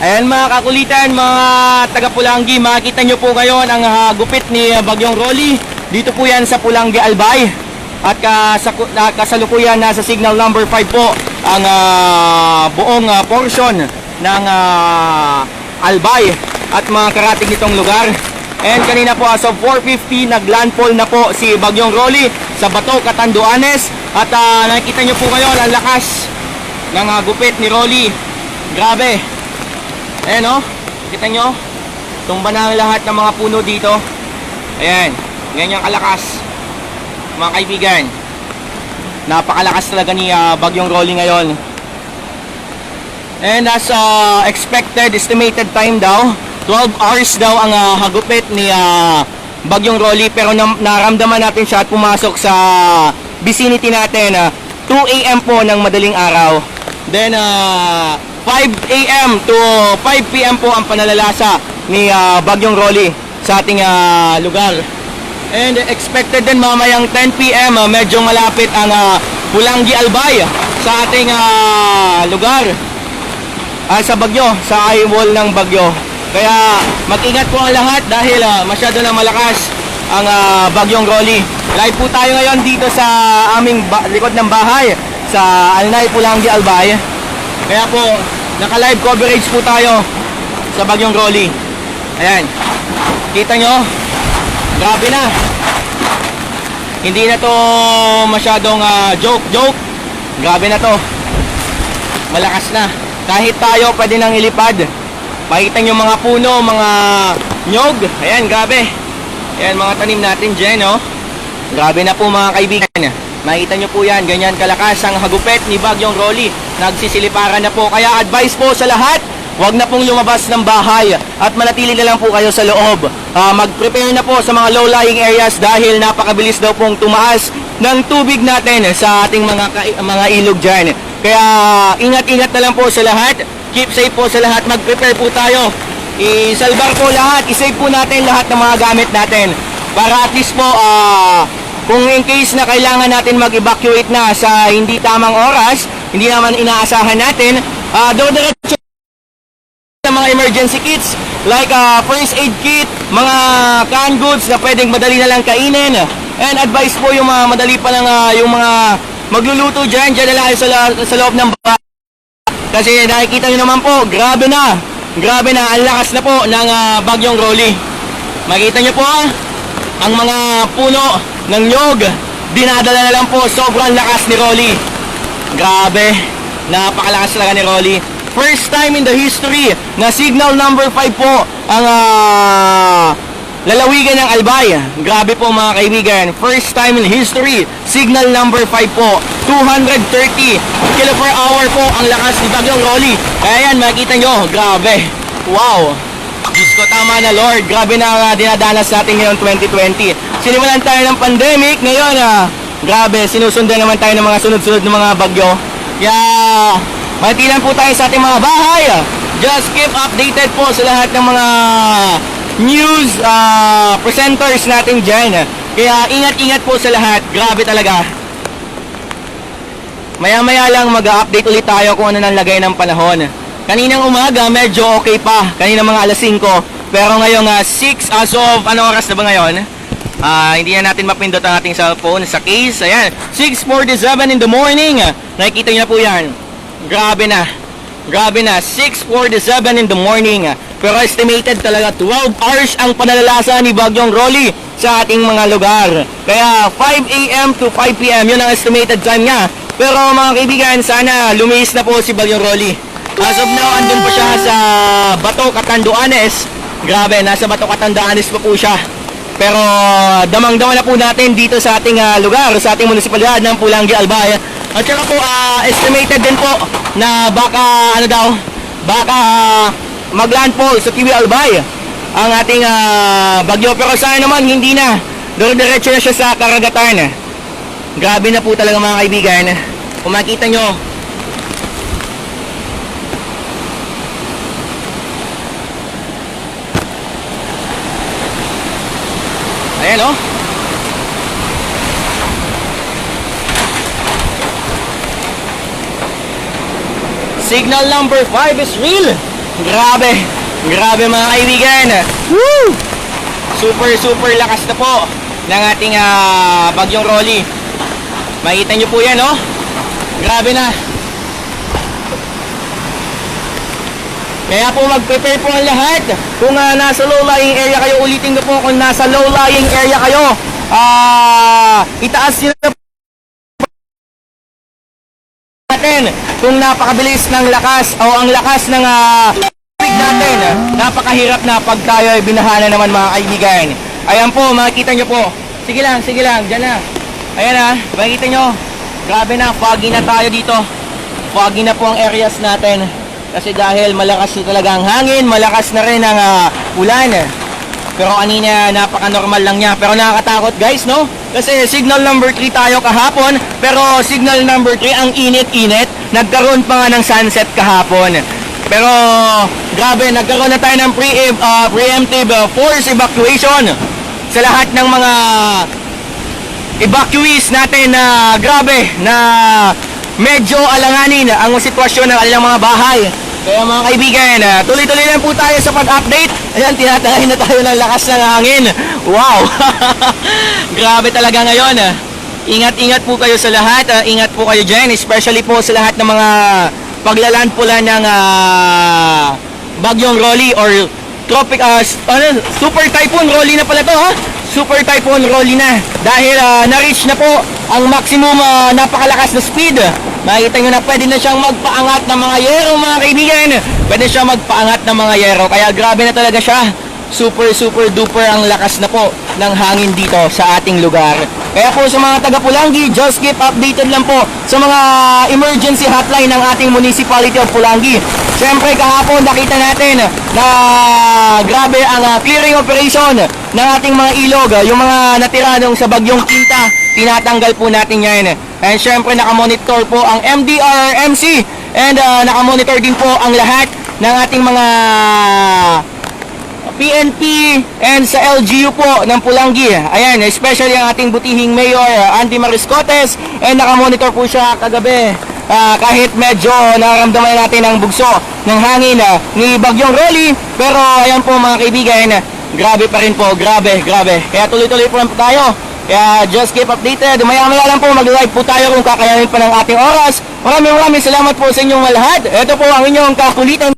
Ayan mga kakulitan, mga taga Pulanggi, makikita nyo po ngayon ang ah, gupit ni ah, Bagyong Rolly. Dito po yan sa Pulanggi Albay. At kasaku- na- kasalukuyan nasa signal number 5 po ang ah, buong ah, portion ng ah, Albay at mga karating nitong lugar. And kanina po as of 4.50 naglandfall na po si Bagyong Rolly sa Bato, Catanduanes. At ah, nakikita nyo po ngayon ang lakas ng ah, gupit ni Rolly. Grabe. Ayan o, kita nyo, tumba na ang lahat ng mga puno dito. Ayan, ganyan kalakas. Mga kaibigan, napakalakas talaga ni ah, Bagyong Rolly ngayon. And as ah, expected, estimated time daw, 12 hours daw ang ah, hagupit ni ah, Bagyong Rolly pero nam- naramdaman natin siya at pumasok sa vicinity natin ah, 2 a.m. po ng madaling araw. Then ah, 5 a.m. to 5 p.m. po ang panalalasa ni ah, Bagyong Rolly sa ating ah, lugar. And expected din mamayang 10 p.m. ah, medyo malapit ang ah, Pulanggi Albay sa ating ah, lugar ah, sa bagyo, sa eye wall ng bagyo. Kaya mag-ingat po ang lahat dahil ah, masyado na malakas ang ah, bagyong Rolly. Live po tayo ngayon dito sa aming likod ng bahay sa Alnay Pulanggi Albay. Kaya po, naka-live coverage po tayo sa bagyong Rolly. Ayan. Kita nyo? Grabe na. Hindi na to masyadong ah, joke joke. Grabe na to. Malakas na. Kahit tayo pwede nang ilipad. Makikita nyo mga puno, mga nyog. Ayan, grabe. Ayan, mga tanim natin dyan, no? Grabe na po mga kaibigan. Makikita nyo po yan, ganyan kalakas ang hagupet ni Bagyong Rolly. Nagsisiliparan na po. Kaya advice po sa lahat, Huwag na pong lumabas ng bahay at manatili na lang po kayo sa loob. Ah, mag-prepare na po sa mga low-lying areas dahil napakabilis daw pong tumaas ng tubig natin sa ating mga mga ilog dyan. Kaya ingat-ingat na lang po sa lahat. Keep safe po sa lahat. Mag-prepare po tayo. I-salbar po lahat. I-save po natin lahat ng mga gamit natin. Para at least po, ah, kung in case na kailangan natin mag-evacuate na sa hindi tamang oras, hindi naman inaasahan natin, ah, do-diretso ng mga emergency kits like uh, first aid kit, mga canned goods na pwedeng madali na lang kainin. And advice po yung mga madali pa lang ah, yung mga magluluto dyan, dyan lang sa, sa loob ng bahay. Kasi nakikita nyo naman po, grabe na. Grabe na, ang lakas na po ng ah, bagyong Rolly. Makita nyo po ang mga puno ng nyog. Dinadala na lang po, sobrang lakas ni Rolly. Grabe, napakalakas talaga ni Rolly. First time in the history na signal number 5 po ang ah, lalawigan ng Albay. Grabe po mga kaibigan. First time in history, signal number 5 po. 230 kilo per hour po ang lakas ni Bagyong Rolly. Kaya yan, makikita nyo, grabe. Wow. Diyos ko, tama na Lord. Grabe na uh, dinadanas natin ngayon 2020. Sinimulan tayo ng pandemic. Ngayon, ah, grabe, sinusundan naman tayo ng mga sunod-sunod ng mga bagyo. Kaya, mantilan po tayo sa ating mga bahay. Just keep updated po sa lahat ng mga news ah, presenters natin dyan. Kaya, ingat-ingat po sa lahat. Grabe talaga. Maya-maya lang mag-update ulit tayo kung ano nang lagay ng panahon. Kaninang umaga, medyo okay pa. Kaninang mga alas 5. Pero ngayong ah, 6 as of, ano oras na ba ngayon? Ah, hindi na natin mapindot ang ating cellphone sa case. Ayan, 6.47 in the morning. Nakikita niyo na po yan. Grabe na. Grabe na, 6.47 in the morning. Pero estimated talaga 12 hours ang panalalasa ni Bagyong Rolly sa ating mga lugar. Kaya 5 a.m. to 5 p.m. yun ang estimated time niya. Pero mga kaibigan, sana lumiis na po si Bagyong Rolly. As of now, andun po siya sa Bato, Catanduanes. Grabe, nasa Bato, Catanduanes pa po siya. Pero damang-dama na po natin dito sa ating ah, lugar, sa ating munisipalidad ng Pulangi, Albay. At saka po, ah, estimated din po na baka, ano daw, baka maglandfall sa Kiwi Albay ang ating ah, bagyo. Pero sana naman, hindi na. Dire-diretso na siya sa karagatan. Grabe na po talaga mga kaibigan. Kung makita nyo, Ayan. Signal number 5 is real. Grabe. Grabe mga kaibigan. Woo! Super, super lakas na po ng ating ah, bagyong Rolly. Makita nyo po yan, oh. Grabe na. Kaya po mag-prepare po ang lahat. Kung ah, nasa low-lying area kayo, ulitin ko po kung nasa low-lying area kayo, ah, itaas nyo na natin kung napakabilis ng lakas o ang lakas ng tubig natin. Napakahirap na pag tayo ay binahana naman mga kaibigan. Ayan po, makikita nyo po. Sige lang, sige lang, dyan na. Ayan na, makikita nyo. Grabe na, foggy na tayo dito. Foggy na po ang areas natin. Kasi dahil malakas na talaga ang hangin, malakas na rin ang ah, ulan. Pero kanina napaka-normal lang niya. Pero nakakatakot guys, no? Kasi signal number 3 tayo kahapon, pero signal number 3 ang init-init. Nagkaroon pa nga ng sunset kahapon. Pero grabe, nagkaroon na tayo ng pre ah, preemptive ah, force evacuation sa lahat ng mga evacuees natin na grabe na medyo alanganin ang sitwasyon ng kanilang mga bahay. Kaya mga kaibigan, ah, tuloy-tuloy lang po tayo sa pag-update. Ayan, tinatangay na tayo ng lakas ng hangin. Wow! grabe talaga ngayon. Ingat-ingat po kayo sa lahat. ah, ingat po kayo dyan, especially po sa lahat ng mga paglaland pula ng ah, Bagyong Rolly or Tropic, s- ano, Super Typhoon Rolly na pala to ha? Super Typhoon Rolly na. Dahil ah, na-reach na po ang maximum ah, napakalakas na speed. Makikita nyo na pwede na siyang magpaangat ng mga yero mga kaibigan. Pwede siya magpaangat ng mga yero. Kaya grabe na talaga siya. Super super duper ang lakas na po ng hangin dito sa ating lugar. Kaya po sa mga taga Pulangi, just keep updated lang po sa mga emergency hotline ng ating Municipality of Pulangi. Siyempre kahapon nakita natin na grabe ang ah, clearing operation ng ating mga ilog. Yung mga natira nung sa bagyong Quinta, tinatanggal po natin yan. And syempre nakamonitor po ang MDRMC and ah, nakamonitor din po ang lahat ng ating mga PNP and sa LGU po ng Pulangi. Ayan, especially ang ating butihing Mayor uh, Andy Mariscotes and nakamonitor po siya kagabi. Ah, kahit medyo nararamdaman natin ang bugso ng hangin ah, ni Bagyong Rolly. Pero ayan po mga kaibigan grabe pa rin po. Grabe grabe. Kaya tuloy-tuloy po lang po tayo. Kaya just keep updated. Maya maya lang po mag-live po tayo kung kakayanin pa ng ating oras. Maraming maraming salamat po sa inyong lahat. Ito po ang inyong kakulitan